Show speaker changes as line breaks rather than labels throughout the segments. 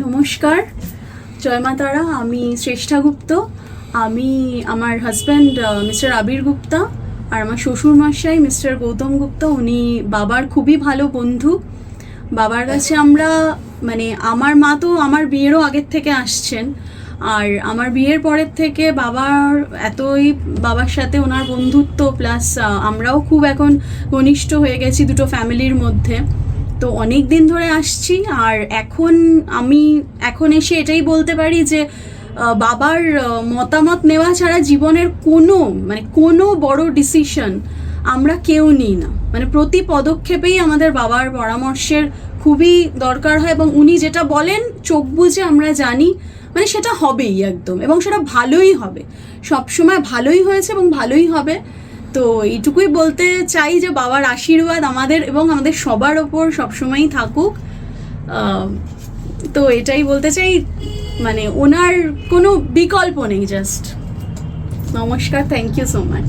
নমস্কার। জয় মা তারা, আমি শ্রেষ্ঠা গুপ্ত। আমি আমার হাজব্যান্ড মিস্টার আবির গুপ্তা আর আমার শ্বশুর মশাই মিস্টার গৌতম গুপ্তা। উনি বাবার খুবই ভালো বন্ধু। বাবার কাছে আমরা মানে আমার মা তো আমার বিয়েরও আগের থেকে আসছেন। আর আমার বিয়ের পরের থেকে বাবার এতই, বাবার সাথে ওনার বন্ধুত্ব প্লাস আমরাও খুব এখন ঘনিষ্ঠ হয়ে গেছি দুটো ফ্যামিলির মধ্যে। তো অনেক দিন ধরে আসছি আর এখন আমি, এখন এসে এটাই বলতে পারি যে বাবার মতামত নেওয়া ছাড়া জীবনের কোনো মানে কোনো বড় ডিসিশন আমরা কেউ নিই না। মানে প্রতি পদক্ষেপেই আমাদের বাবার পরামর্শের খুবই দরকার হয় এবং উনি যেটা বলেন, চোখ বুঝে আমরা জানি মানে সেটা হবেই একদম এবং সেটা ভালোই হবে। সবসময় ভালোই হয়েছে এবং ভালোই হবে। তো এইটুকুই বলতে চাই যে বাবার আশীর্বাদ আমাদের এবং আমাদের সবার ওপর সবসময়ই থাকুক। তো এটাই বলতে চাই মানে ওনার কোনো বিকল্প নেই জাস্ট নমস্কার থ্যাংক ইউ সো মাচ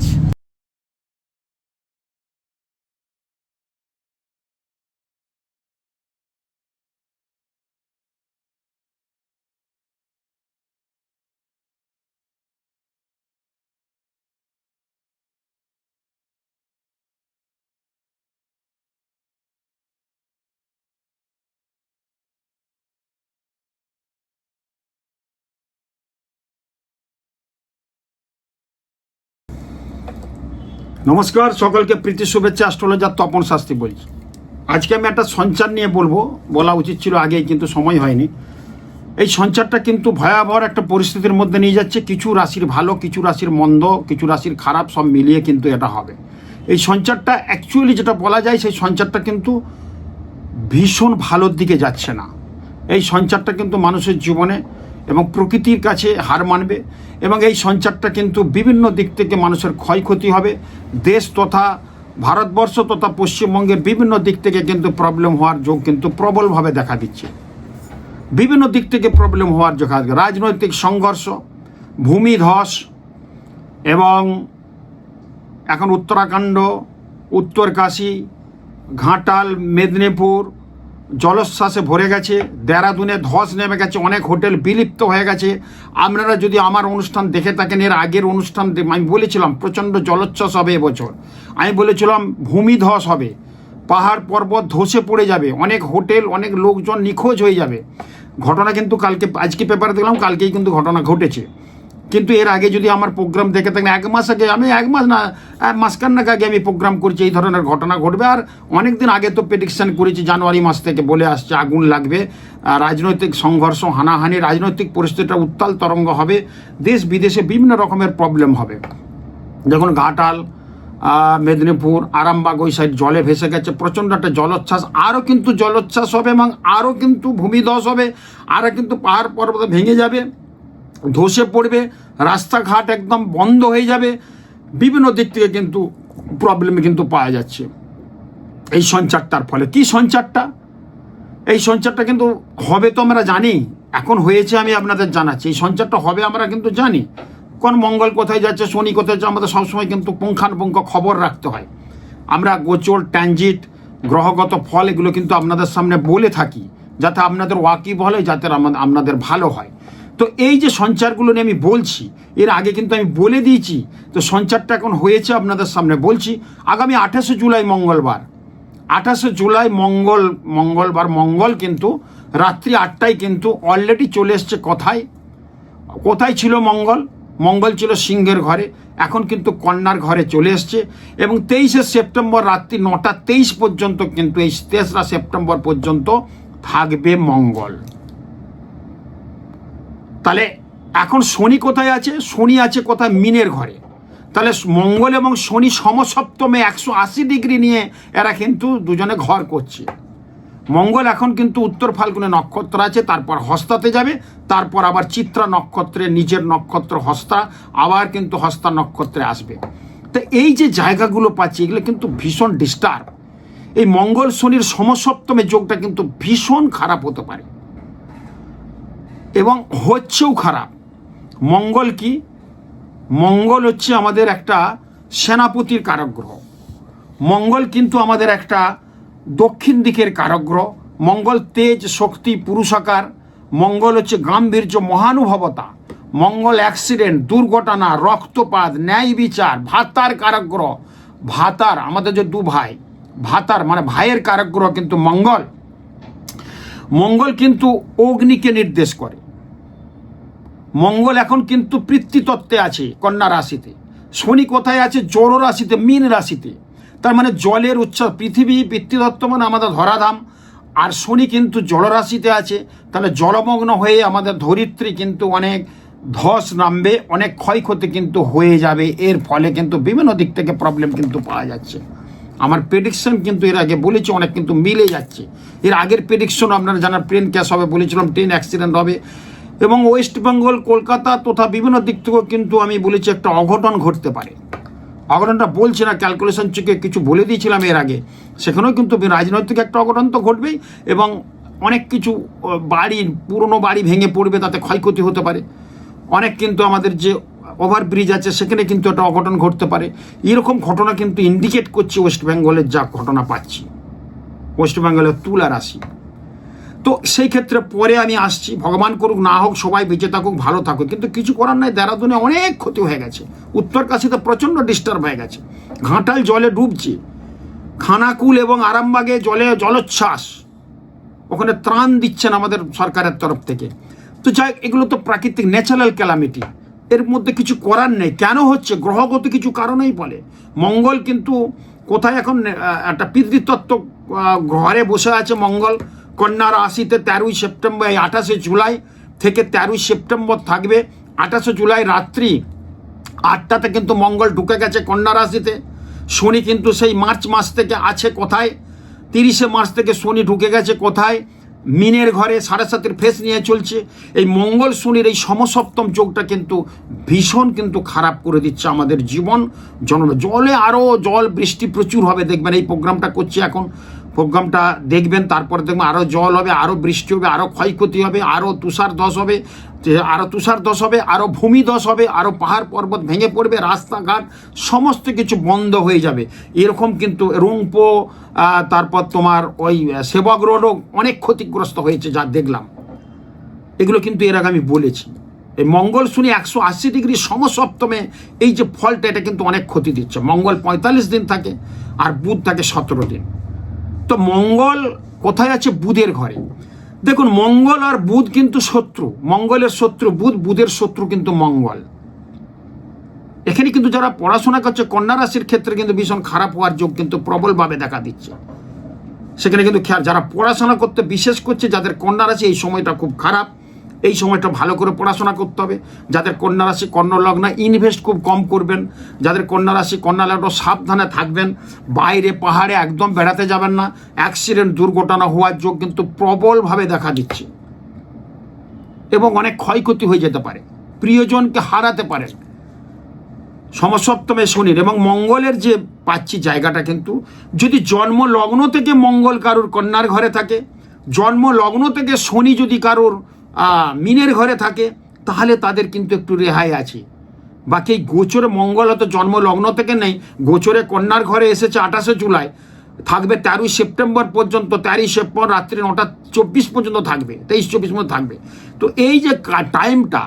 নমস্কার, সকলকে প্রীতি, শুভেচ্ছা, অ্যাস্ট্রোলজার তপন শাস্ত্রী বলছি। আজকে আমি একটা সঞ্চার নিয়ে বলব, বলা উচিত ছিল আগে কিন্তু সময় হয়নি। এই সঞ্চারটা কিন্তু ভয়াবহ একটা পরিস্থিতির মধ্যে নিয়ে যাচ্ছে। কিছু রাশির ভালো, কিছু রাশির মন্দ, কিছু রাশির খারাপ, সব মিলিয়ে কিন্তু এটা হবে। এই সঞ্চারটা অ্যাকচুয়ালি যেটা বলা যায়, সেই সঞ্চারটা কিন্তু ভীষণ ভালোর দিকে যাচ্ছে না। এই সঞ্চারটা কিন্তু মানুষের জীবনে এবং প্রকৃতির কাছে হার মানবে এবং এই সঞ্চারটা কিন্তু বিভিন্ন দিক থেকে মানুষের ক্ষয়ক্ষতি হবে। দেশ তথা ভারতবর্ষ তথা পশ্চিমবঙ্গের বিভিন্ন দিক থেকে কিন্তু প্রবলেম হওয়ার যোগ কিন্তু প্রবলভাবে দেখা দিচ্ছে। বিভিন্ন দিক থেকে প্রবলেম হওয়ার যোগ রাজনৈতিক সংঘর্ষ ভূমিধস এবং এখন উত্তরাখণ্ড, উত্তরকাশী, ঘাটাল, মেদিনীপুর জলোচ্ছ্বাসে ভরে গেছে, দেরাদুনে ধস নেমে গেছে, অনেক হোটেল বিলুপ্ত হয়ে গেছে। আপনারা যদি আমার অনুষ্ঠান দেখে থাকেন, এর আগের অনুষ্ঠান আমি বলেছিলাম, প্রচণ্ড জলোচ্ছ্বাস হবে এবছর। আমি বলেছিলাম, ভূমি ভূমিধস হবে। পাহাড় পর্বত ধসে পড়ে যাবে। অনেক হোটেল, অনেক লোকজন নিখোঁজ হয়ে যাবে। ঘটনা কিন্তু কালকে, আজকে পেপারে দেখলাম, কালকেই কিন্তু ঘটনা ঘটেছে। কিন্তু এর আগে যদি আমার প্রোগ্রাম দেখে থাকেন, এক মাস আগে, আমি এক মাস না, এক মাসখান্নাক আগে আমি প্রোগ্রাম করছি, এই ধরনের ঘটনা ঘটবে। আর অনেক দিন আগে তো প্রেডিকশন করেছি, জানুয়ারি মাস থেকে বলে আসছে, আগুন লাগবে। রাজনৈতিক সংঘর্ষ, হানাহানি, রাজনৈতিক পরিস্থিতিটা উত্তাল তরঙ্গ হবে। দেশ বিদেশে বিভিন্ন রকমের প্রবলেম হবে। যখন ঘাটাল মেদিনীপুর, আরামবাগ, ওই সাইড জলে ভেসে গেছে, প্রচণ্ড একটা জলোচ্ছ্বাস। আরও কিন্তু জলোচ্ছ্বাস হবে এবং আরও কিন্তু ভূমিধস হবে। আরও কিন্তু পাহাড় পর্বত ভেঙে যাবে। ধসে পড়বে, রাস্তাঘাট একদম বন্ধ হয়ে যাবে, বিভিন্ন দিক থেকে কিন্তু প্রবলেম কিন্তু পাওয়া যাচ্ছে। এই সঞ্চারটার ফলে। কি সঞ্চারটা? এই সঞ্চারটা কিন্তু হবে তো আমরা জানি। এখন হয়েছে আমি আপনাদের জানাচ্ছি। এই সঞ্চারটা হবে আমরা কিন্তু জানি। কোন মঙ্গল কোথায় যাচ্ছে, শনি কোথায় যাচ্ছে, আমাদের সবসময় কিন্তু পুঙ্খানুপুঙ্খ খবর রাখতে হয়। আমরা গোচর, ট্যানজিট, গ্রহগত ফল এগুলো কিন্তু আপনাদের সামনে বলে থাকি, যাতে আপনাদের ওয়াকিব হলে যাতে আমাদের আপনাদের ভালো হয়। তো এই যে সঞ্চারগুলো নিয়ে আমি বলছি, এর আগে কিন্তু আমি বলে দিয়েছি, তো সঞ্চারটা এখন হয়েছে আপনাদের সামনে বলছি, আগামী আঠাশে জুলাই মঙ্গলবার। আঠাশে জুলাই মঙ্গল, মঙ্গলবার, মঙ্গল কিন্তু রাত্রি আটটায় কিন্তু অলরেডি চলে এসছে কোথায়? কোথায় ছিল মঙ্গল? মঙ্গল ছিল সিংহের ঘরে, এখন কিন্তু কন্যার ঘরে চলে এসছে এবং তেইশে সেপ্টেম্বর রাত্রি নটা তেইশ পর্যন্ত কিন্তু এই তেসরা সেপ্টেম্বর পর্যন্ত থাকবে মঙ্গল। তাহলে এখন শনি কোথায় আছে? শনি আছে কোথায়? মিনের ঘরে। তাহলে মঙ্গল এবং শনি সমসপ্তমে একশো আশি ডিগ্রি নিয়ে এরা কিন্তু দুজনে ঘর করছে। মঙ্গল এখন কিন্তু উত্তর ফাল্গুনে নক্ষত্র আছে, তারপর হস্তাতে যাবে, তারপর আবার চিত্রা নক্ষত্রে, নিজের নক্ষত্র হস্তা, আবার কিন্তু হস্তা নক্ষত্রে আসবে। তো এই যে জায়গাগুলো পাচ্ছি, এগুলো কিন্তু ভীষণ ডিস্টার্ব এই মঙ্গল শনির সমসপ্তমে যোগটা কিন্তু ভীষণ খারাপ হতে পারে। এবং হচ্ছেও খারাপ। মঙ্গল কি? মঙ্গল হচ্ছে আমাদের একটা সেনাপতির কারক গ্রহ মঙ্গল কিন্তু আমাদের একটা দক্ষিণ দিকের কারক গ্রহ মঙ্গল তেজ, শক্তি পুরুষাকার মঙ্গল হচ্ছে গাম্ভীর্য, মহানুভবতা। মঙ্গল অ্যাক্সিডেন্ট, দুর্ঘটনা, রক্তপাত, ন্যায় বিচার, ভাতার কারাগ্রহ। ভাতার, আমাদের যে দু ভাই, ভাতার মানে ভাইয়ের কারাগ্রহ কিন্তু মঙ্গল। মঙ্গল কিন্তু অগ্নিকে নির্দেশ করে। মঙ্গল এখন কিন্তু পৃথিতত্ত্বে আছে, কন্যা রাশিতে। শনি কোথায় আছে? জড় রাশিতে, মীন রাশিতে। তার মানে জলের উচ্ছ্বাস পৃথিবী, পিতৃতত্ত্ব মানে আমাদের ধরাধাম। আর শনি কিন্তু জলরাশিতে আছে, তাহলে জলমগ্ন হয়ে আমাদের ধরিত্রী কিন্তু অনেক ধস নামবে, অনেক ক্ষয়ক্ষতি কিন্তু হয়ে যাবে। এর ফলে কিন্তু বিভিন্ন দিক থেকে প্রবলেম কিন্তু পাওয়া যাচ্ছে। আমার প্রেডিকশন কিন্তু এর আগে বলেছি, অনেক কিন্তু মিলে যাচ্ছে। এর আগের প্রেডিকশন আপনারা জানার ট্রেন ক্যাশ হবে বলেছিলাম ট্রেন অ্যাক্সিডেন্ট হবে। এবং ওয়েস্ট বেঙ্গল কলকাতা তথা বিভিন্ন দিক থেকেও কিন্তু আমি বলেছি একটা অঘটন ঘটতে পারে। অঘটনটা বলছি না ক্যালকুলেশন চেকে কিছু বলে দিয়েছিলাম এর আগে। সেখানেও কিন্তু রাজনৈতিক একটা অঘটন তো ঘটবেই এবং অনেক কিছু আহ, বাড়ি পুরনো বাড়ি ভেঙে পড়বে তাতে ক্ষয়ক্ষতি হতে পারে। অনেক কিন্তু আমাদের যে ওভারব্রিজ আছে সেখানে কিন্তু একটা অঘটন ঘটতে পারে। এরকম ঘটনা কিন্তু ইন্ডিকেট করছে ওয়েস্ট বেঙ্গলের যা ঘটনা পাচ্ছি। ওয়েস্ট বেঙ্গলের তুলা রাশি। তো সেই ক্ষেত্রে পরে আমি আসছি। ভগবান করুক, না হোক, সবাই বেঁচে থাকুক, ভালো থাকুক। কিন্তু কিছু করার নাই, দেরাদুনে অনেক ক্ষতি হয়ে গেছে। উত্তর কাশিতে প্রচণ্ড ডিস্টার্ব হয়ে গেছে। ঘাটাল জলে ডুবছে। খানাকুল এবং আরামবাগে জলে জলোচ্ছ্বাস। ওখানে ত্রাণ দিচ্ছেন আমাদের সরকারের তরফ থেকে। তো যাই এগুলো তো প্রাকৃতিক ন্যাচারাল ক্যালামিটি এর মধ্যে কিছু করার নেই। কেন হচ্ছে? গ্রহগত কিছু কারণেই বলে। মঙ্গল কিন্তু কোথায় এখন একটা পিতৃতত্ত্ব ঘরে বসে আছে মঙ্গল। কন্যা রাশিতে তেরোই সেপ্টেম্বর আঠাশে জুলাই থেকে তেরোই সেপ্টেম্বর থাকবে। আঠাশে জুলাই রাত্রি আটটাতে কিন্তু মঙ্গল ঢুকে গেছে কন্যা রাশিতে। শনি কিন্তু সেই মার্চ মাস থেকে আছে কোথায়? তিরিশে মার্চ থেকে শনি ঢুকে গেছে কোথায়? মিনের ঘরে সাড়ে সাতের ফেস নিয়ে চলছে। এই মঙ্গল শনির এই সমসপ্তম যোগটা কিন্তু ভীষণ কিন্তু খারাপ করে দিচ্ছে আমাদের জীবন। জন জলে আরও জল বৃষ্টি প্রচুর হবে, দেখবেন এই প্রোগ্রামটা করছি এখন। প্রোগ্রামটা দেখবেন, তারপরে দেখবেন আরও জল হবে আরও বৃষ্টি হবে আরও ক্ষয়ক্ষতি হবে আরও তুষার দশ হবে আরও তুষার দশ হবে আরও ভূমি দশ হবে আরও পাহাড় পর্বত ভেঙে পড়বে, রাস্তাঘাট, সমস্ত কিছু বন্ধ হয়ে যাবে। এরকম কিন্তু রুংপো তারপর তোমার ওই সেবক রোডও অনেক ক্ষতিগ্রস্ত হয়েছে যা দেখলাম। এগুলো কিন্তু এর আগে আমি বলেছি। এই মঙ্গল শুনি একশো আশি ডিগ্রি সমসপ্তমে এই যে ফলটা, এটা কিন্তু অনেক ক্ষতি দিচ্ছে। মঙ্গল পঁয়তাল্লিশ দিন থাকে আর বুধ থাকে সতেরো দিন। তো মঙ্গল কোথায় আছে? বুধের ঘরে। দেখুন, মঙ্গল আর বুধ কিন্তু শত্রু। মঙ্গলের শত্রু বুধ, বুধের শত্রু কিন্তু মঙ্গল। এখানে কিন্তু যারা পড়াশোনা করছে, কন্যা রাশির ক্ষেত্রে কিন্তু ভীষণ খারাপ হওয়ার যোগ কিন্তু প্রবলভাবে দেখা দিচ্ছে। সেখানে কিন্তু যারা পড়াশোনা করতে বিশেষ করছে, যাদের কন্যা রাশি এই সময়টা খুব খারাপ এই সময়টা ভালো করে পড়াশোনা করতে হবে। যাদের কন্যা রাশি, কন্যা লগ্ন, ইনভেস্ট খুব কম করবেন। যাদের কন্যা রাশি, কন্যা লগ্ন, সাবধানে থাকবেন। বাইরে, পাহাড়ে একদম বেড়াতে যাবেন না। অ্যাক্সিডেন্ট, দুর্ঘটনা হওয়ার যোগ কিন্তু প্রবলভাবে দেখা দিচ্ছে। এবং অনেক ক্ষয়ক্ষতি হয়ে যেতে পারে। প্রিয়জনকে হারাতে পারেন। সমসপ্তমে শনির এবং মঙ্গলের যে পাচ্ছি জায়গাটা কিন্তু, যদি জন্ম লগ্ন থেকে মঙ্গল কারুর কন্যার ঘরে থাকে, জন্ম লগ্ন থেকে শনি যদি কারুর মিনের ঘরে থাকে, তাহলে তাদের কিন্তু একটু রেহাই আছে। বাকি গোচরে মঙ্গল হয়তো জন্ম লগ্ন থেকে নেই, গোচরে কন্যার ঘরে এসেছে আঠাশে জুলাই, থাকবে তেরোই সেপ্টেম্বর পর্যন্ত, তেরোই সেপ্টেম্বর রাত্রি নটা চব্বিশ পর্যন্ত থাকবে, তেইশ চব্বিশ পর্যন্ত থাকবে। তো এই যে টাইমটা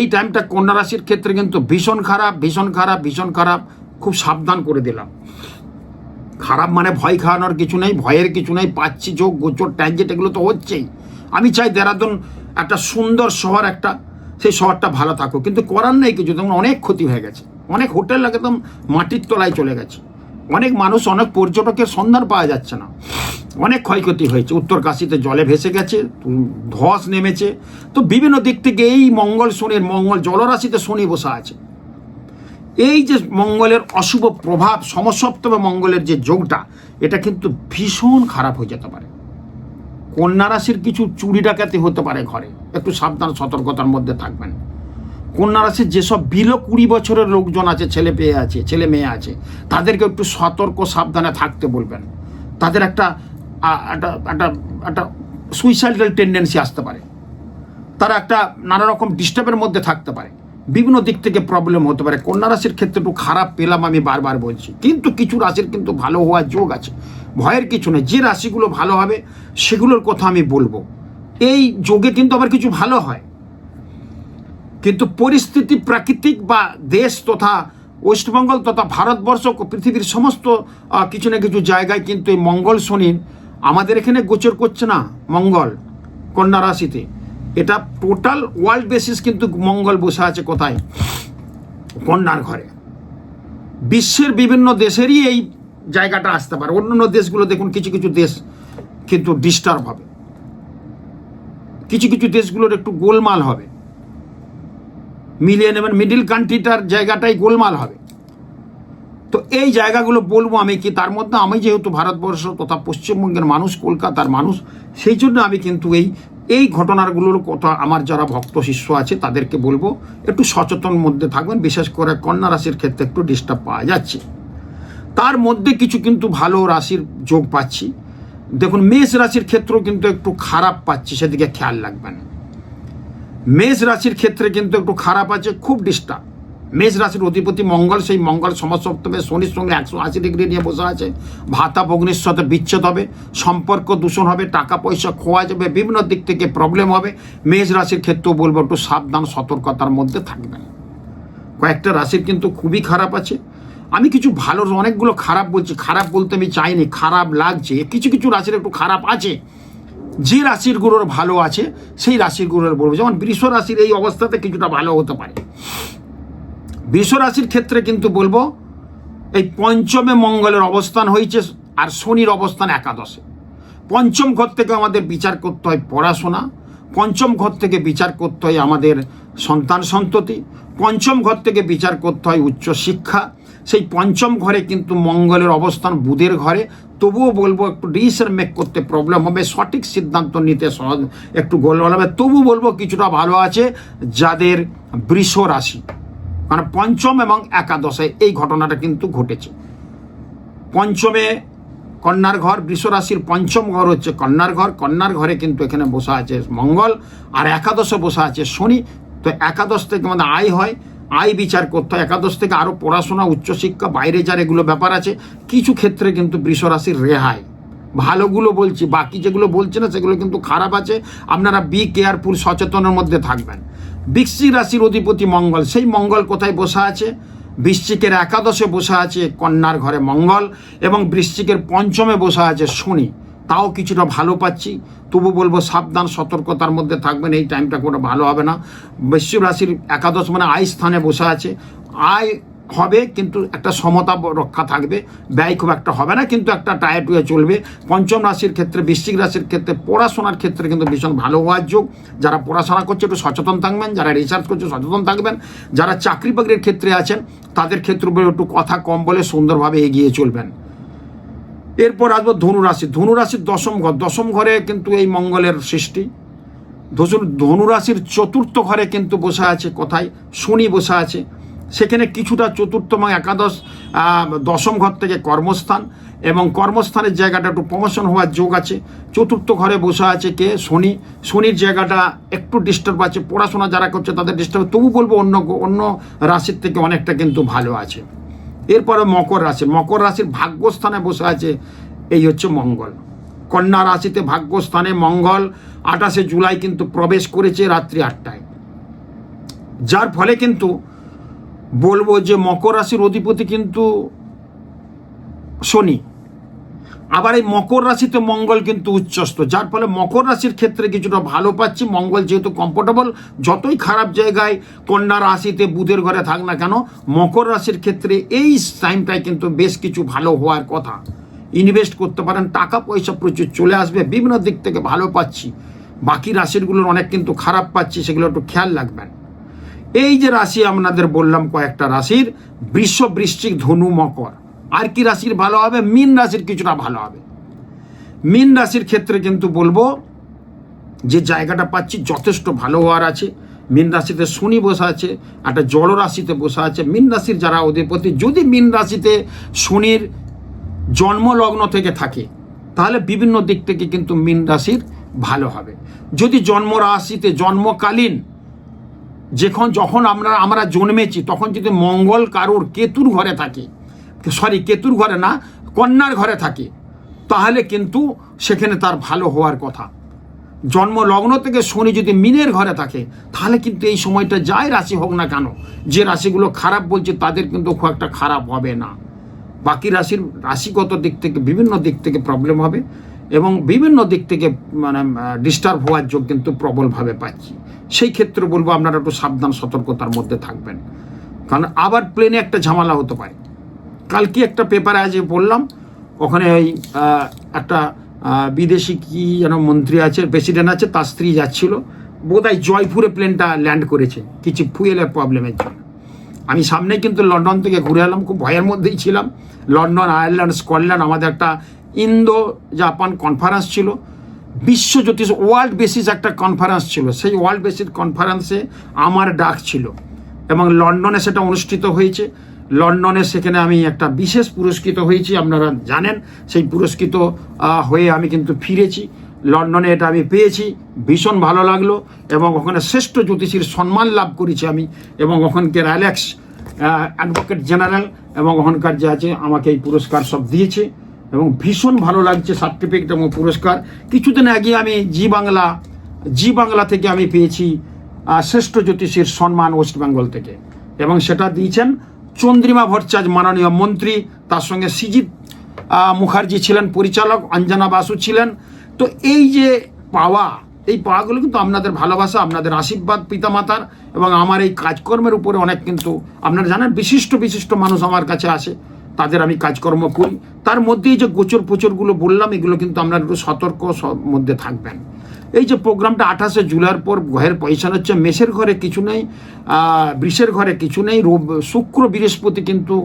এই টাইমটা কন্যা রাশির ক্ষেত্রে কিন্তু ভীষণ খারাপ ভীষণ খারাপ ভীষণ খারাপ, খুব সাবধান করে দিলাম। খারাপ মানে ভয় খাওয়ানোর কিছু নেই, ভয়ের কিছু নেই, পাচ্ছি যোগ গোচর ট্যাঞ্জেট এগুলো তো হচ্ছেই। আমি চাই দেরাদুন একটা সুন্দর শহর একটা, সেই শহরটা ভালো থাকুক। কিন্তু করার নেই কিছু তেমন অনেক ক্ষতি হয়ে গেছে। অনেক হোটেল একদম মাটির তলায় চলে গেছে। অনেক মানুষ, অনেক পর্যটকের সন্ধান পাওয়া যাচ্ছে না। অনেক ক্ষয়ক্ষতি হয়েছে। উত্তর কাশিতে জলে ভেসে গেছে, ধস নেমেছে। তো বিভিন্ন দিক থেকে এই মঙ্গল শনির, মঙ্গল জলরাশিতে শনি বসা আছে। এই যে মঙ্গলের অশুভ প্রভাব, সমসপ্তমে মঙ্গলের যে যোগটা, এটা কিন্তু ভীষণ খারাপ হয়ে যেতে পারে। কন্যা রাশির কিছু চুরি ডাকাতি হতে পারে ঘরে। একটু সাবধান, সতর্কতার মধ্যে থাকবেন। কন্যা রাশির যেসব বিলো কুড়ি বছরের লোকজন আছে, ছেলে পেয়ে আছে, ছেলে মেয়ে আছে, তাদেরকে একটু সতর্ক, সাবধানে থাকতে বলবেন। তাদের একটা একটা একটা একটা সুইসাইডাল টেন্ডেন্সি আসতে পারে। তারা একটা নানা রকম ডিস্টার্বের মধ্যে থাকতে পারে। বিভিন্ন দিক থেকে প্রবলেম হতে পারে। কন্যা রাশির ক্ষেত্রে একটু খারাপ পেলাম আমি বারবার বলছি। কিন্তু কিছু রাশির কিন্তু ভালো হওয়ার যোগ আছে। ভয়ের কিছু নেই। যে রাশিগুলো ভালো হবে, সেগুলোর কথা আমি বলব। এই যোগে কিন্তু আবার কিছু ভালো হয়। কিন্তু পরিস্থিতি প্রাকৃতিক বা দেশ তথা ওয়েস্টবেঙ্গল তথা ভারতবর্ষ পৃথিবীর সমস্ত কিছু না কিছু জায়গায় কিন্তু এই মঙ্গল শনি আমাদের এখানে গোচর করছে না, মঙ্গল, কন্যা রাশিতে। এটা টোটাল ওয়ার্ল্ড বেসিস কিন্তু মঙ্গল বসে আছে কোথায়? কন্যার ঘরে। বিশ্বের বিভিন্ন দেশেরই এই জায়গাটা আসতে পারে। অন্যান্য দেশগুলো দেখুন, কিছু কিছু দেশ কিন্তু ডিস্টার্ব হবে। কিছু কিছু দেশগুলোর একটু গোলমাল হবে। মিলিয়ে নেবেন মিডিল কান্ট্রিটার জায়গাটাই গোলমাল হবে। তো এই জায়গাগুলো বলব আমি কি, তার মধ্যে আমি যেহেতু ভারতবর্ষ তথা পশ্চিমবঙ্গের মানুষ, কলকাতার মানুষ, সেই জন্য আমি কিন্তু এই এই ঘটনাগুলোর কথা আমার যারা ভক্ত শিষ্য আছে তাদেরকে বলব, একটু সচেতন মধ্যে থাকবেন, বিশেষ করে কন্যা রাশির ক্ষেত্রে একটু ডিস্টার্ব পাওয়া যাচ্ছে। তার মধ্যে কিছু কিন্তু ভালো রাশির যোগ পাচ্ছি। দেখুন, মেষ রাশির ক্ষেত্রেও কিন্তু একটু খারাপ পাচ্ছি, সেদিকে খেয়াল রাখবেন। মেষ রাশির ক্ষেত্রে কিন্তু একটু খারাপ আছে, খুব ডিস্টার্ব। মেষ রাশির অধিপতি মঙ্গল, সেই মঙ্গল সমাজসপ্তমে শনির সঙ্গে একশো আশি ডিগ্রি নিয়ে বসে আছে। ভাতা ভগ্নির সাথে বিচ্ছেদ হবে, সম্পর্ক দূষণ হবে, টাকা পয়সা খোয়া যাবে, বিভিন্ন দিক থেকে প্রবলেম হবে। মেষ রাশির ক্ষেত্রেও বলব, একটু সাবধান, সতর্কতার মধ্যে থাকবেন। কয়েকটা রাশির কিন্তু খুবই খারাপ আছে আমি কিছু ভালো, অনেকগুলো খারাপ বলছি, খারাপ বলতে আমি চাইনি, খারাপ লাগছে, কিছু কিছু রাশির একটু খারাপ আছে। যে রাশিরগুলোর ভালো আছে, সেই রাশিগুলোর বলব। যেমন বৃষ রাশির এই অবস্থাতে কিছুটা ভালো হতে পারে। বৃষ রাশির ক্ষেত্রে কিন্তু বলব, এই পঞ্চমে মঙ্গলের অবস্থান হয়েছে আর শনির অবস্থান একাদশে। পঞ্চম ঘর থেকে আমাদের বিচার করতে হয় পড়াশোনা। পঞ্চম ঘর থেকে বিচার করতে হয় আমাদের সন্তান সন্ততি। পঞ্চম ঘর থেকে বিচার করতে হয় উচ্চ শিক্ষা সেই পঞ্চম ঘরে কিন্তু মঙ্গলের অবস্থান, বুধের ঘরে। তবুও বলব একটু ডিসিশন মেক করতে প্রবলেম হবে, সঠিক সিদ্ধান্ত নিতে সহজ একটু গোলমাল হবে। তবু বলব কিছুটা ভালো আছে যাদের বৃষ রাশি। মানে পঞ্চম এবং একাদশে এই ঘটনাটা কিন্তু ঘটেছে। পঞ্চমে কন্যার ঘর, বৃষ রাশির পঞ্চম ঘর হচ্ছে কন্যার ঘর। কন্যার ঘরে কিন্তু এখানে বসা আছে মঙ্গল, আর একাদশে বসা আছে শনি। তো একাদশ থেকে আমাদের আয় হয়। আয় বিচার করতে হয়। একাদশ থেকে আরও পড়াশোনা, উচ্চশিক্ষা, বাইরে যার এগুলো ব্যাপার আছে, কিছু ক্ষেত্রে কিন্তু বৃষ রাশির রেহাই। ভালোগুলো বলছি, বাকি যেগুলো বলছে না, সেগুলো কিন্তু খারাপ আছে। আপনারা বি কেয়ারফুল সচেতনের মধ্যে থাকবেন। বৃশ্চিক রাশির অধিপতি মঙ্গল, সেই মঙ্গল কোথায় বসা আছে? বৃশ্চিকের একাদশে বসে আছে, কন্যার ঘরে মঙ্গল এবং বৃশ্চিকের পঞ্চমে বসে আছে শনি। তাও কিছুটা ভালো পাচ্ছি। তবু বলব সাবধান, সতর্কতার মধ্যে থাকবেন, এই টাইমটা কোনো ভালো হবে না। বৃশ্চিক রাশির একাদশ মানে আয় স্থানে বসে আছে। আয় হবে, কিন্তু একটা সমতা রক্ষা থাকবে। ব্যয় খুব একটা হবে না, কিন্তু একটা টায়ার টুয়ে চলবে। পঞ্চম রাশির ক্ষেত্রে, বৃশ্চিক রাশির ক্ষেত্রে পড়াশোনার ক্ষেত্রে কিন্তু ভীষণ ভালো হওয়ার যোগ। যারা পড়াশোনা করছে, একটু সচেতন থাকবেন। যারা রিসার্চ করছে, সচেতন থাকবেন। যারা চাকরি বাকরির ক্ষেত্রে আছেন, তাদের ক্ষেত্রে একটু কথা কম বলে সুন্দরভাবে এগিয়ে চলবেন। এরপর আসব ধনুরাশি। ধনুরাশির দশম ঘর। দশম ঘরে কিন্তু এই মঙ্গলের সৃষ্টি। ধনু ধনুরাশির চতুর্থ ঘরে কিন্তু বসে আছে কোথায়, শনি বসে আছে। সেখানে কিছুটা চতুর্থ এবং একাদশ দশম ঘর থেকে কর্মস্থান এবং কর্মস্থানের জায়গাটা একটু প্রমোশন হওয়ার যোগ আছে। চতুর্থ ঘরে বসে আছে কে? শনি। শনির জায়গাটা একটু ডিস্টার্ব আছে। পড়াশোনা যারা করছে তাদের ডিস্টার্ব তবু বলব অন্য অন্য রাশির থেকে অনেকটা কিন্তু ভালো আছে। এরপরে মকর রাশি। মকর রাশির ভাগ্যস্থানে বসে আছে, এই হচ্ছে মঙ্গল। কন্যা রাশিতে ভাগ্যস্থানে মঙ্গল, আঠাশে জুলাই কিন্তু প্রবেশ করেছে রাত্রি আটটায়। যার ফলে কিন্তু বলব যে মকর রাশির অধিপতি কিন্তু শনি। আবার এই মকর রাশিতে মঙ্গল কিন্তু উচ্চস্ত যার ফলে মকর রাশির ক্ষেত্রে কিছুটা ভালো পাচ্ছি। মঙ্গল যেহেতু কমফোর্টেবল যতই খারাপ জায়গায় কন্যা রাশিতে বুধের ঘরে থাক না কেন, মকর রাশির ক্ষেত্রে এই টাইমটায় কিন্তু বেশ কিছু ভালো হওয়ার কথা। ইনভেস্ট করতে পারেন, টাকা পয়সা প্রচুর চলে আসবে, বিভিন্ন দিক থেকে ভালো পাচ্ছি। বাকি রাশিরগুলোর অনেক কিন্তু খারাপ পাচ্ছি, সেগুলো একটু খেয়াল রাখবেন। এই যে রাশি আপনাদের বললাম কয়েকটা রাশির বৃষ বৃশ্চিক ধনু মকর। আর কি রাশির ভালো হবে? মিন রাশির কিছুটা ভালো হবে। মিন রাশির ক্ষেত্রে কিন্তু বলব, যে জায়গাটা পাচ্ছি যথেষ্ট ভালো হওয়ার আছে। মিন রাশিতে শনি বসে আছে, একটা জল রাশিতে বসে আছে। মিন রাশির যারা অধিপতি, যদি মিন রাশিতে শনির জন্মলগ্ন থেকে থাকে, তাহলে বিভিন্ন দিক থেকে কিন্তু মিন রাশির ভালো হবে। যদি জন্ম রাশিতে জন্মকালীন, যখন যখন আমরা আমরা জন্মেছি, তখন যদি মঙ্গল কারুর কেতুর ঘরে থাকে সরি, কেতুর ঘরে না, কন্যার ঘরে থাকে। তাহলে কিন্তু সেখানে তার ভালো হওয়ার কথা। জন্ম লগ্ন থেকে শনি যদি মিনের ঘরে থাকে, তাহলে কিন্তু এই সময়টা যাই রাশি হোক না কেন, যে রাশিগুলো খারাপ বলছে, তাদের কিন্তু খুব একটা খারাপ হবে না। বাকি রাশির রাশিগত দিক থেকে, বিভিন্ন দিক থেকে প্রবলেম হবে এবং বিভিন্ন দিক থেকে মানে ডিস্টার্ব হওয়ার যোগ কিন্তু প্রবলভাবে পাচ্ছি। সেই ক্ষেত্রে বলব আপনারা একটু সাবধান, সতর্কতার মধ্যে থাকবেন। কারণ আবার প্লেনে একটা ঝামেলা হতে পারে। কালকে একটা পেপারে আজ পড়লাম ওখানে ওই একটা বিদেশি কি যেন মন্ত্রী আছে প্রেসিডেন্ট আছে, তার স্ত্রী যাচ্ছিল। বোধহয় জয়পুরে প্লেনটা ল্যান্ড করেছে, কিছু ফুয়েলের প্রবলেমের জন্য। আমি সামনে কিন্তু লন্ডন থেকে ঘুরে এলাম, খুব ভয়ের মধ্যেই ছিলাম। লন্ডন, আয়ারল্যান্ড, স্কটল্যান্ড, আমাদের একটা ইন্দো জাপান কনফারেন্স ছিল। বিশ্ব জ্যোতিষ ওয়ার্ল্ড বেসিস একটা কনফারেন্স ছিল। সেই ওয়ার্ল্ড বেসিস কনফারেন্সে আমার ডাক ছিল। এবং লন্ডনে সেটা অনুষ্ঠিত হয়েছে। লন্ডনে সেখানে আমি একটা বিশেষ পুরস্কৃত হয়েছি, আপনারা জানেন। সেই পুরস্কৃত হয়ে আমি কিন্তু ফিরেছি। লন্ডনে এটা আমি পেয়েছি, ভীষণ ভালো লাগল এবং ওখানে শ্রেষ্ঠ জ্যোতিষীর সম্মান লাভ করেছি আমি এবং ওখানকার অ্যালেক্স অ্যাডভোকেট জেনারেল এবং ওখানকার যে আছে আমাকে এই পুরস্কার সব দিয়েছে এবং ভীষণ ভালো লাগছে সার্টিফিকেট এবং পুরস্কার। কিছুদিন আগে আমি জি বাংলা জি বাংলা থেকে আমি পেয়েছি শ্রেষ্ঠ জ্যোতিষীর সম্মান ওয়েস্ট বেঙ্গল থেকে এবং সেটা দিয়েছেন চন্দ্রিমা ভট্টাচার্য মাননীয় মন্ত্রী, তার সঙ্গে সিজিৎ মুখার্জি ছিলেন পরিচালক, অঞ্জনা বাসু ছিলেন। তো এই যে পাওয়া, এই পাওয়াগুলো কিন্তু আপনাদের ভালোবাসা, আপনাদের আশীর্বাদ পিতামাতার এবং আমার এই কাজকর্মের উপরে অনেক কিন্তু আপনারা জানেন, বিশিষ্ট বিশিষ্ট মানুষ আমার কাছে আসে, তাদের আমি কাজকর্ম করি। তার মধ্যেই যে গোচর পোচরগুলো বললাম, এগুলো কিন্তু আপনারা একটু সতর্ক মধ্যে থাকবেন। এই যে প্রোগ্রামটা আঠাশে জুলাইয়ের পর ঘরের পয়সা হচ্ছে মেষের ঘরে কিছু নেই বৃষের ঘরে কিছু নেই শুক্র বৃহস্পতি কিন্তু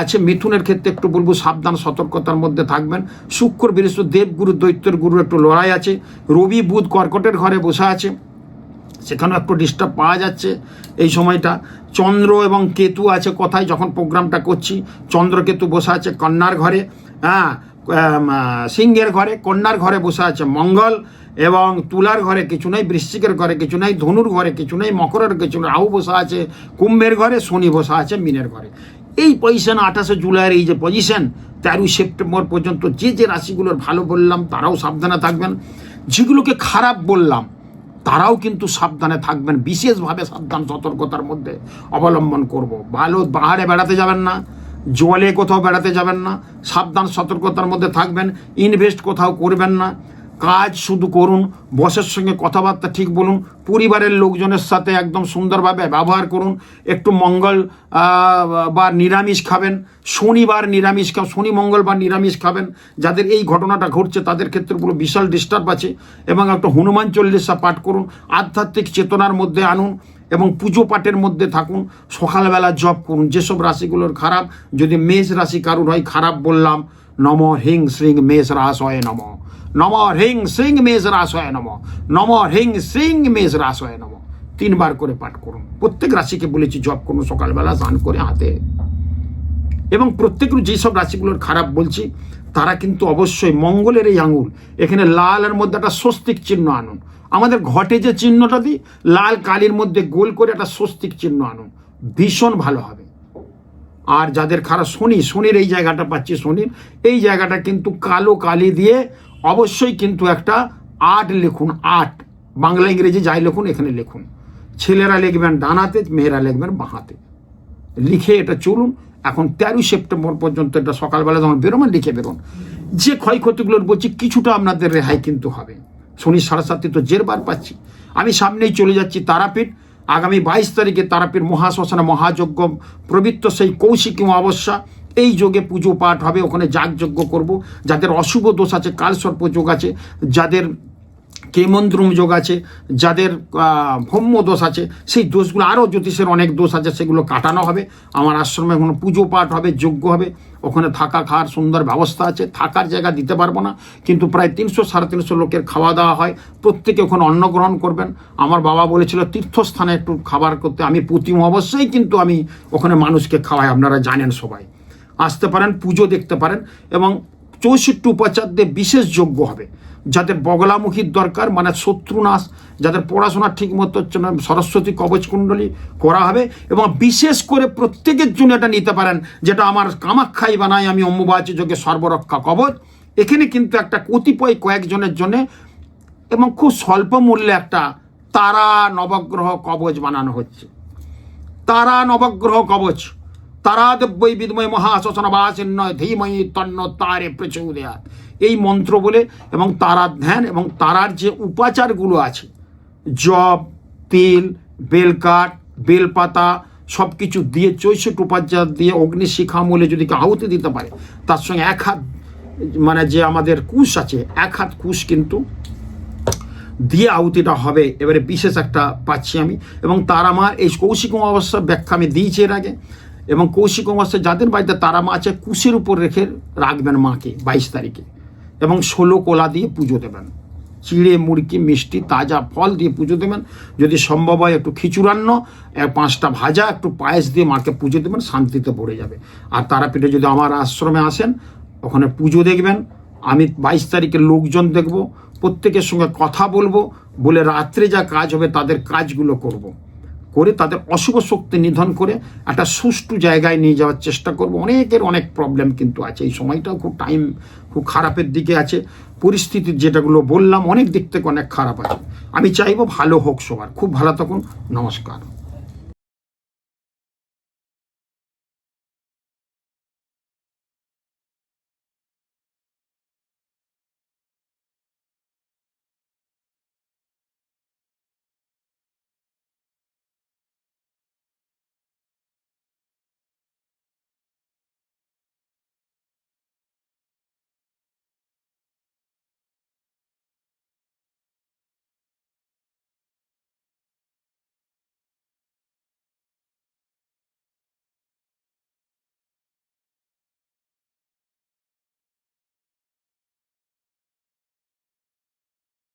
আছে। মিথুনের ক্ষেত্রে একটু বলব, সাবধান, সতর্কতার মধ্যে থাকবেন। শুক্র বৃহস্পতি, দেবগুরু, দৈত্যের গুরু একটু লড়াই আছে। রবি, বুধ, কর্কটের ঘরে বসে আছে। সেখানেও একটু ডিস্টার্ব পাওয়া যাচ্ছে এই সময়টা। চন্দ্র এবং কেতু আছে কথায়? যখন প্রোগ্রামটা করছি চন্দ্র কেতু বসে আছে কন্যার ঘরে। হ্যাঁ সিংহের ঘরে, কন্যার ঘরে বসে আছে মঙ্গল এবং তুলার ঘরে কিছু নেই, বৃশ্চিকের ঘরে কিছু নেই, ধনুর ঘরে কিছু নেই, মকরের কিছু নেই, রাহু বসা আছে, কুম্ভের ঘরে, শনি বসা আছে, মিনের ঘরে। এই পজিশন আঠাশে জুলাইয়ের এই যে পজিশন তেরোই সেপ্টেম্বর পর্যন্ত যে যে রাশিগুলোর ভালো বললাম, তারাও সাবধানে থাকবেন। যেগুলোকে খারাপ বললাম, তারাও কিন্তু সাবধানে থাকবেন, বিশেষভাবে সাবধান, সতর্কতার মধ্যে অবলম্বন করব। ভালো পাহাড়ে বেড়াতে যাবেন না। জলে কোথাও বেড়াতে যাবেন না, সাবধান, সতর্কতার মধ্যে থাকবেন ইনভেস্ট কোথাও করবেন না। কাজ শুধু করুন, বসের সঙ্গে কথাবার্তা ঠিক বলুন, পরিবারের লোকজনের সাথে একদম সুন্দরভাবে ব্যবহার করুন, একটু মঙ্গল বা নিরামিষ খাবেন, শনিবার নিরামিষ খা শনি, মঙ্গলবার নিরামিষ খাবেন, যাদের এই ঘটনাটা ঘটছে তাদের ক্ষেত্রে পুরো বিশাল ডিস্টার্ব আছে, এবং একটা হনুমান চল্লিশা পাঠ করুন, আধ্যাত্মিক চেতনার মধ্যে আনুন এবং পুজো পাঠের মধ্যে থাকুন, সকালবেলা জপ করুন। যেসব রাশিগুলোর খারাপ, যদি মেষ রাশি কারুর হয়, খারাপ বললাম, নম হিং শ্রিং মেষ রাস হয় নম। নম হিং শ্রিং মেষ রাস হয় নম। নম হিং শ্রিং মেষ রাস হয় নম। তিনবার করে পাঠ করুন। প্রত্যেক রাশিকে বলেছি, জপ করুন, সকালবেলা স্নান করে হাতে এবং প্রত্যেক যেসব রাশিগুলোর খারাপ বলছি, তারা কিন্তু অবশ্যই মঙ্গলের এই আঙুল। এখানে লালের মধ্যে একটা স্বস্তিক চিহ্ন আনুন। আমাদের ঘটে যে চিহ্নটা দিই, লাল কালির মধ্যে গোল করে একটা স্বস্তিক চিহ্ন আনুন ভীষণ ভালো হবে। আর যাদের খারাপ শনি, শনির এই জায়গাটা পাচ্ছি শনির, এই জায়গাটা কিন্তু কালো কালি দিয়ে অবশ্যই কিন্তু একটা আট লিখুন, আট। বাংলা, ইংরেজি যাই লিখুন, এখানে লিখুন। ছেলেরা লিখবেন ডানাতে, মেয়েরা লিখবেন বাঁহাতে। লিখে এটা চলুন। এখন তেরোই সেপ্টেম্বর পর্যন্ত এটা সকালবেলা যখন বেরোবেন, লিখে বেরোন। যে ক্ষয়ক্ষতিগুলোর বলছি, কিছুটা আপনাদের রেহাই কিন্তু হবে। শনি সাড়ে সাতটি তো জেরবার পাচ্ছি। আমি সামনেই চলে যাচ্ছি তারাপীঠ। আগামী বাইশ তারিখে তারাপীঠ মহাশ্মশানে মহাযজ্ঞ, প্রবৃত্ত সেই কৌশিকী অবস্যা এই যোগে পুজো পাঠ হবে, ওখানে যাগযজ্ঞ করব। যাদের অশুভ দোষ আছে, কালসর্প যোগ আছে, যাদের কেমন্দ্রুম যোগ আছে, যাদের ভৌম্য দোষ আছে, সেই দোষগুলো আরও জ্যোতিষের অনেক দোষ আছে, সেগুলো কাটানো হবে। আমার আশ্রমে কোনো পুজো পাঠ হবে যোগ্য হবে। ওখানে থাকা খাওয়ার সুন্দর ব্যবস্থা আছে, থাকার জায়গা দিতে পারব না। কিন্তু প্রায় তিনশো, সাড়ে তিনশো লোকের খাওয়া দাওয়া হয়। প্রত্যেকে ওখানে অন্ন গ্রহণ করবেন। আমার বাবা বলেছিল, তীর্থস্থানে একটু খাবার করতে। আমি প্রতিম অবশ্যই কিন্তু আমি ওখানে মানুষকে খাওয়াই, আপনারা জানেন সবাই। আসতে পারেন, পুজো দেখতে পারেন এবং চৌষট্টি উপাচার দিয়ে বিশেষ যোগ্য হবে। যাদের বগলামুখীর দরকার মানে শত্রুনাশ, যাদের পড়াশোনা ঠিক মতো হচ্ছে না, সরস্বতী কবচ কুণ্ডলী করা হবে এবং বিশেষ করে প্রত্যেকের জন্য এটা নিতে পারেন, যেটা আমার কামাক্ষাই বানাই আমি অম্বুবাচী যোগে সর্বরক্ষা কবচ। এখানে কিন্তু একটা কতিপয় কয়েকজনের জন্য এবং খুব স্বল্প মূল্যে একটা তারা নবগ্রহ কবচ বানানো হচ্ছে। তারা নবগ্রহ কবচ। তারা দেব্যই বিদময় মহাশোচনবাসিন্য ধীময়ী তন্ন তারে প্রচুদেয়াত এই মন্ত্র বলে এবং তারার ধ্যান এবং তারার যে উপাচারগুলো আছে, জব, তিল, বেলকাঠ, বেলপাতা সব কিছু দিয়ে চৈষট উপাচার দিয়ে অগ্নিশিখা মূলে যদি কেউ আহুতি দিতে পারে, তার সঙ্গে এক হাত মানে যে আমাদের কুশ আছে, এক হাত কুশ কিন্তু দিয়ে আহুতিটা হবে। এবারে বিশেষ একটা পাচ্ছি আমি। এবং তার আমার এই কৌশিক অমাবস্যার ব্যাখ্যা আমি দিয়েছি এর আগে। এবং কৌশিক অমাবস্যা যাদের বাড়িতে তারা মা আছে, কুশের উপর রেখে রাখবেন মাকে বাইশ তারিখে। এবং ষোলো কোলা দিয়ে পুজো দেবেন। চিড়ে, মুরগি, মিষ্টি, তাজা ফল দিয়ে পুজো দেবেন। যদি সম্ভব হয় একটু খিচুড়ান্ন পাঁচটা ভাজা, একটু পায়েস দিয়ে মাকে পুজো দেবেন, শান্তিতে পড়ে যাবে। আর তারাপীঠে যদি আমার আশ্রমে আসেন, ওখানে পুজো দেখবেন। আমি বাইশ তারিখে লোকজন দেখব, প্রত্যেকের সঙ্গে কথা বলব, বলে রাত্রে যা কাজ হবে তাদের কাজগুলো করব। করে তাদের অশুভ শক্তি নিধন করে একটা সুষ্ঠু জায়গায় নিয়ে যাওয়ার চেষ্টা করব। অনেকের অনেক প্রবলেম কিন্তু আছে। এই সময়টাও খুব টাইম খুব খারাপের দিকে আছে। পরিস্থিতি যেটাগুলো বললাম, অনেক দিক থেকে অনেক খারাপ আছে। আমি চাইব ভালো হোক সবার। খুব ভালো থাকুন। নমস্কার।